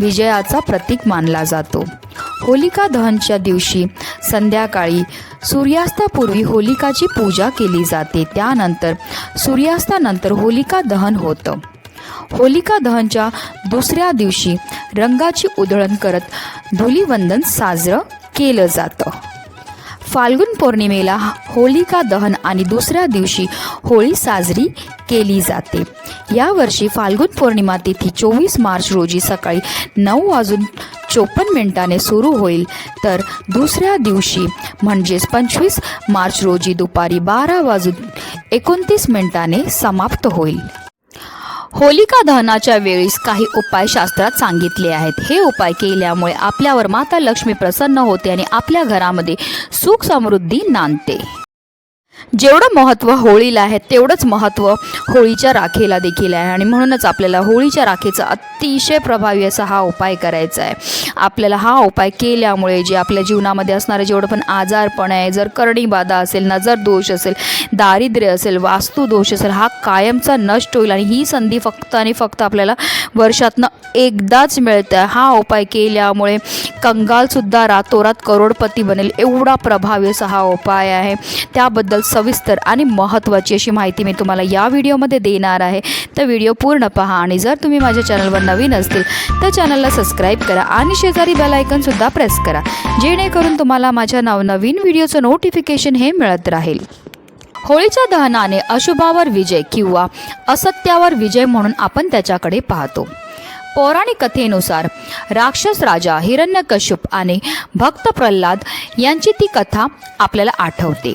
विजयाचा प्रतीक मानला जातो. होलिका दहनच्या दिवशी संध्याकाळी सूर्यास्तापूर्वी होलिकाची पूजा केली जाते. त्यानंतर सूर्यास्तानंतर होलिका दहन होतं. होलिका दहनच्या दुसऱ्या दिवशी रंगाची उधळण करत धुलीवंदन साजरं केलं जातं. फाल्गुन पौर्णिमेला होलिका दहन आणि दुसऱ्या दिवशी होळी साजरी केली जाते. यावर्षी फाल्गुन पौर्णिमा तिथी चोवीस मार्च रोजी सकाळी नऊ वाजून चोपन्न मिनिटाने सुरू होईल. तर दुसऱ्या दिवशी म्हणजेच पंचवीस मार्च रोजी दुपारी बारा वाजून एकोणतीस मिनिटाने समाप्त होईल. होलिका दहनाच्या वेळीस काही उपाय शास्त्रात सांगितले आहेत. हे उपाय केल्यामुळे आपल्यावर माता लक्ष्मी प्रसन्न होते आणि आपल्या घरामध्ये सुख समृद्धी नांदते. जेवढं महत्त्व होळीला आहे तेवढंच महत्त्व होळीच्या राखेला देखील आहे. आणि म्हणूनच आपल्याला होळीच्या राखेचा अतिशय प्रभावी असा हा उपाय करायचा आहे. आपल्याला हा उपाय केल्यामुळे जे आपल्या जीवनामध्ये असणारं जेवढं पण आजारपण आहे जर करडीबाधा असेल नजर दोष असेल दारिद्र्य असेल वास्तू दोष असेल हा कायमचा नष्ट होईल. आणि ही संधी फक्त आणि फक्त आपल्याला वर्षातनं एकदाच मिळतं. हा उपाय केल्यामुळे कंगालसुद्धा रातोरात करोडपती बनेल एवढा प्रभावी असा हा उपाय आहे. त्याबद्दल सविस्तर आणि महत्त्वाची अशी माहिती मी तुम्हाला या व्हिडिओमध्ये देणार आहे. तर व्हिडिओ पूर्ण पहा आणि जर तुम्ही माझ्या चॅनलवर नवीन असतील तर चॅनलला सबस्क्राईब करा आणि शेजारी बेलायकनसुद्धा प्रेस करा जेणेकरून तुम्हाला माझ्या नवनवीन व्हिडिओचं नोटिफिकेशन हे मिळत राहील. होळीच्या दहनाने अशुभावर विजय किंवा असत्यावर विजय म्हणून आपण त्याच्याकडे पाहतो. पौराणिक कथेनुसार राक्षस राजा हिरण्यकश्यप आणि भक्त प्रल्हाद यांची ती कथा आपल्याला आठवते.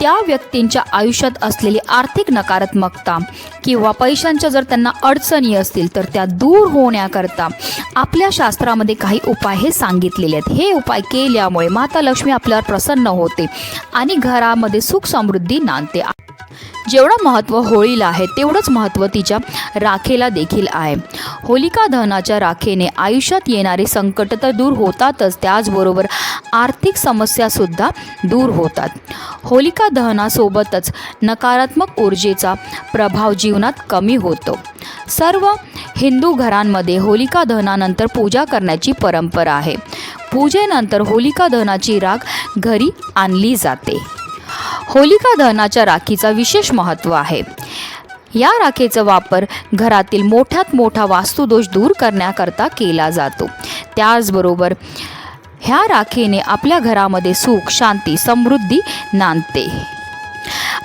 त्या व्यक्तींच्या आयुष्यात असलेली आर्थिक नकारात्मकता किंवा पैशांच्या जर त्यांना अडचणी असतील तर त्या दूर होण्याकरता आपल्या शास्त्रामध्ये काही उपाय हे सांगितलेले आहेत. हे उपाय केल्यामुळे माता लक्ष्मी आपल्यावर प्रसन्न होते आणि घरामध्ये सुख समृद्धी नांदते. जेवढं महत्त्व होळीला आहे तेवढंच महत्त्व तिच्या राखेला देखील आहे. होलिका दहनाच्या राखेने आयुष्यात येणारे संकट तर दूर होतातच त्याचबरोबर आर्थिक समस्यासुद्धा दूर होतात. होलिका दहनासोबतच नकारात्मक ऊर्जेचा प्रभाव जीवनात कमी होतो. सर्व हिंदू घरांमध्ये होलिका दहनानंतर पूजा करण्याची परंपरा आहे. पूजेनंतर होलिका दहनाची राख घरी आणली जाते. होलिका दहनाच्या राखीचा विशेष महत्त्व आहे. या राखेचा वापर घरातील मोठ्यात मोठा वास्तुदोष दूर करण्याकरता केला जातो. त्याचबरोबर ह्या राखेने आपल्या घरामध्ये सुख शांती समृद्धी नांदते.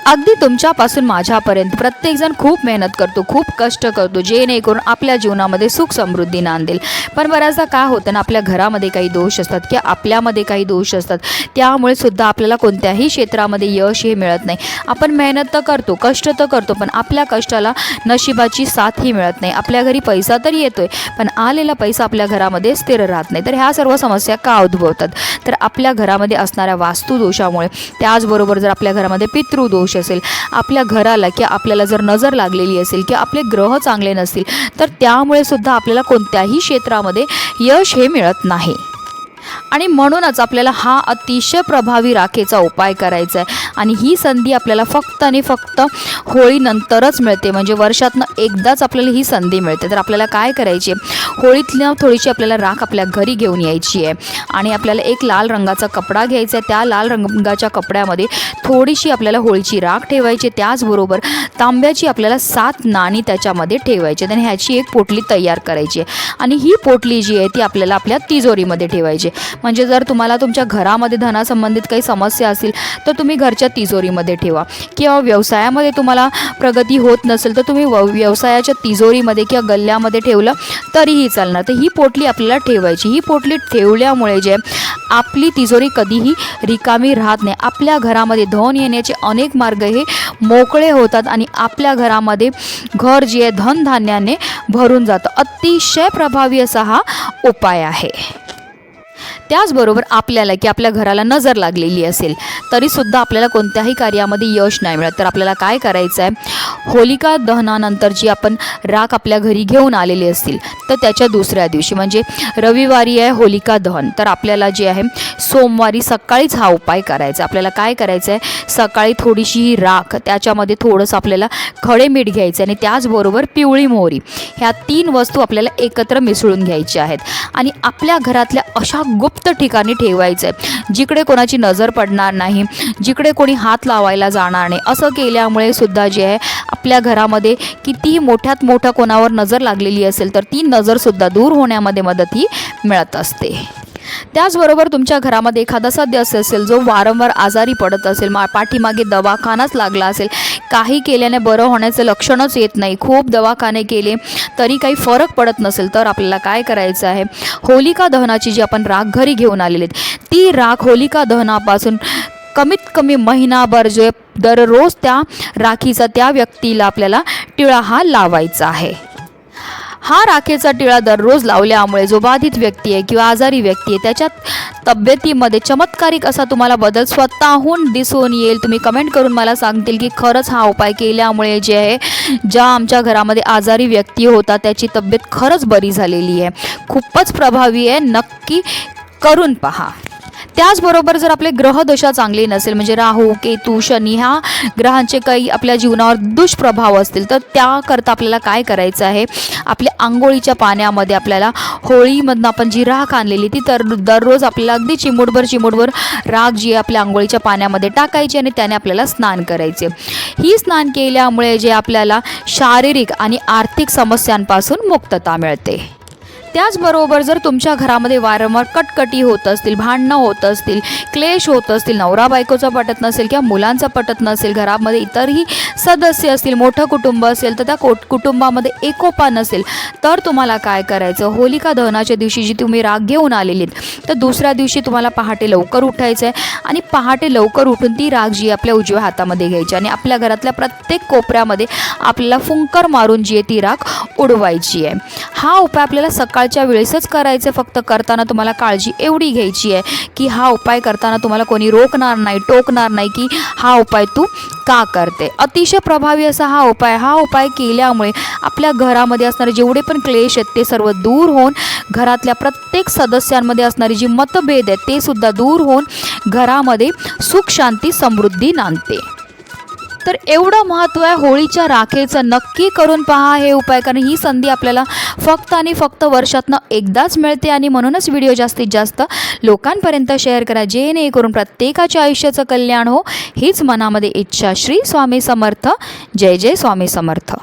अगदी तुमच्यापासून माझ्यापर्यंत. प्रत्येकजण खूप मेहनत करतो खूप कष्ट करतो जेणेकरून आपल्या जीवनामध्ये सुख समृद्धी नांदेल. पण बऱ्याचदा काय होतं ना आपल्या घरामध्ये काही दोष असतात किंवा आपल्यामध्ये काही दोष असतात. त्यामुळे सुद्धा आपल्याला कोणत्याही क्षेत्रामध्ये यश हे मिळत नाही. आपण मेहनत तर करतो कष्ट तर करतो पण आपल्या कष्टाला नशिबाची साथही मिळत नाही. आपल्या घरी पैसा तर येतोय पण आलेला पैसा आपल्या घरामध्ये स्थिर राहत नाही. तर ह्या सर्व समस्या का उद्भवतात? तर आपल्या घरामध्ये असणाऱ्या वास्तुदोषामुळे. त्याचबरोबर जर आपल्या घरामध्ये पितृदोष असेल आपल्या घराला किंवा आपल्याला जर नजर लागलेली असेल किंवा आपले ग्रह चांगले नसतील तर त्यामुळे सुद्धा आपल्याला कोणत्याही क्षेत्रामध्ये यश हे मिळत नाही. आणि म्हणूनच आपल्याला हा अतिशय प्रभावी राखेचा उपाय करायचा आहे. आणि ही संधी आपल्याला फक्त आणि फक्त होळीनंतरच मिळते. म्हणजे वर्षातनं एकदाच आपल्याला ही संधी मिळते. तर आपल्याला काय करायची होळीतनं थोडीशी आपल्याला राख आपल्या घरी घेऊन यायची आहे आणि आपल्याला एक लाल रंगाचा कपडा घ्यायचा आहे त्या लाल रंगाच्या कपड्यामध्ये थोडीशी आपल्याला होळीची राख ठेवायची. त्याचबरोबर तांब्याची आपल्याला सात नाणी त्याच्यामध्ये ठेवायची. आणि ह्याची एक पोटली तयार करायची. आहे आणि ही पोटली जी आहे ती आपल्याला आपल्या तिजोरीमध्ये ठेवायची. म्हणजे जर तुम्हाला तुमच्या घरामध्ये धनासंबंधित काही समस्या असतील तर तुम्ही घरच्या तिजोरीमध्ये ठेवा. किंवा व्यवसायामध्ये तुम्हाला प्रगती होत नसेल तर तुम्ही व व्यवसायाच्या तिजोरीमध्ये किंवा गल्ल्यामध्ये ठेवलं तरीही चालणार. तर ही पोटली आपल्याला ठेवायची. ही पोटली ठेवल्यामुळे जे आपली तिजोरी कधीही रिकामी राहत नाही. आपल्या घरामध्ये धन येण्याचे अनेक मार्ग हे मोकळे होतात आणि आपल्या घरामध्ये घर जे आहे धनधान्याने भरून जातं. अतिशय प्रभावी असा हा उपाय आहे. त्याचबरोबर आपल्याला की आपल्या घराला नजर लागलेली असेल तरीसुद्धा आपल्याला कोणत्याही कार्यामध्ये यश नाही मिळत. तर आपल्याला काय करायचं आहे होलिका दहनानंतर जी आपण राख आपल्या घरी घेऊन आलेली असतील तर त्याच्या दुसऱ्या दिवशी म्हणजे रविवारी आहे होलिका दहन. तर आपल्याला जे आहे सोमवारी सकाळीच हा उपाय करायचा. आपल्याला काय करायचं आहे सकाळी थोडीशी ही राख त्याच्यामध्ये थोडंसं आपल्याला खडे मीठ घ्यायचं आणि त्याचबरोबर पिवळी मोहरी. ह्या तीन वस्तू आपल्याला एकत्र मिसळून घ्यायच्या आहेत. आणि आपल्या घरातल्या अशा गुप्त ठिकाणी ठेवायचं आहे जिकडे कोणाची नजर पडणार नाही जिकडे कोणी हात लावायला जाणार नाही. असं केल्यामुळे सुद्धा जे आहे आपल्या घरामध्ये कितीही मोठ्यात मोठं कोणावर नजर लागलेली असेल तर ती नजरसुद्धा दूर होण्यामध्ये मदत ही मिळत असते. त्याचबरोबर तुमच्या घरामध्ये एखादा सदस्य असेल जो वारंवार आजारी पडत असेल मा पाठीमागे दवाखानाच लागला असेल काही केल्याने बरं होण्याचं लक्षणच येत नाही. खूप दवाखाने केले तरी काही फरक पडत नसेल तर आपल्याला काय करायचं आहे? होलिका दहनाची जी आपण राख घरी घेऊन आलेली आहेत ती राख होलिका दहनापासून कमीत कमी महिनाभर जे दररोज त्या राखीचा त्या व्यक्तीला आपल्याला टिळा हा लावायचा आहे. हा राखेचा टिळा दररोज लावल्यामुळे जो बाधित व्यक्ती आहे किंवा आजारी व्यक्ती आहे त्याच्या तब्येतीमध्ये चमत्कारिक असा तुम्हाला बदल स्वतःहून दिसून येईल. तुम्ही कमेंट करून मला सांगतील की खरंच हा उपाय केल्यामुळे जे आहे ज्या आमच्या घरामध्ये आजारी व्यक्ती होता त्याची तब्येत खरंच बरी झालेली आहे. खूपच प्रभावी आहे. नक्की करून पहा. त्याचबरोबर जर आपले ग्रहदशा चांगली नसेल म्हणजे राहू केतू शनी ह्या ग्रहांचे काही आपल्या जीवनावर दुष्प्रभाव असतील तर त्याकरता आपल्याला काय करायचं आहे? आपल्या आंघोळीच्या पाण्यामध्ये आपल्याला होळीमधनं आपण जी राख आणलेली ती तर दररोज आपल्याला अगदी चिमूटभर चिमूटभर राख जी आहे आपल्या आंघोळीच्या पाण्यामध्ये टाकायची आणि त्याने आपल्याला स्नान करायचे. ही स्नान केल्यामुळे जे आपल्याला शारीरिक आणि आर्थिक समस्यांपासून मुक्तता मिळते. त्याचबरोबर जर तुमच्या घरामध्ये वारंवार कटकटी होत असतील भांडणं होत असतील क्लेश होत असतील नवरा बायकोचा पटत नसेल किंवा मुलांचा पटत नसेल घरामध्ये इतरही सदस्य असतील मोठं कुटुंब असेल तर त्या कोट कुटुंबामध्ये एकोपा नसेल तर तुम्हाला काय करायचं? होलिका दहनाच्या दिवशी जी तुम्ही राग घेऊन आलेली आहेत, तर दुसऱ्या दिवशी तुम्हाला पहाटे लवकर उठायचं आहे आणि पहाटे लवकर उठून ती राग जी आपल्या उजव्या हातामध्ये घ्यायची आणि आपल्या घरातल्या प्रत्येक कोपऱ्यामध्ये आपल्याला फुंकर मारून जी आहे ती राग उडवायची आहे. हा उपाय आपल्याला सकाळच्या वेळेसच करायचं फक्त करताना तुम्हाला काळजी एवढी घ्यायची आहे की हा उपाय करताना तुम्हाला कोणी रोखणार नाही टोकणार नाही की हा उपाय तू का करते. अतिशय प्रभावी असा हा उपाय हा उपाय केल्यामुळे आपल्या घरामध्ये असणारे जेवढे पण क्लेश आहेत ते सर्व दूर होऊन घरातल्या प्रत्येक सदस्यांमध्ये असणारी जी मतभेद आहेत ते सुद्धा दूर होऊन घरामध्ये सुख शांती समृद्धी नांदते. तर एवढं महत्त्व आहे होळीच्या राखेचं. नक्की करून पहा हे उपाय कारण ही संधी आपल्याला फक्त आणि फक्त वर्षातनं एकदाच मिळते आणि म्हणूनच व्हिडिओ जास्तीत जास्त लोकांपर्यंत शेअर करा. जेणेकरून प्रत्येकाच्या आयुष्याचं कल्याण हो हीच मनामध्ये इच्छा. श्री स्वामी समर्थ. जय जय स्वामी समर्थ.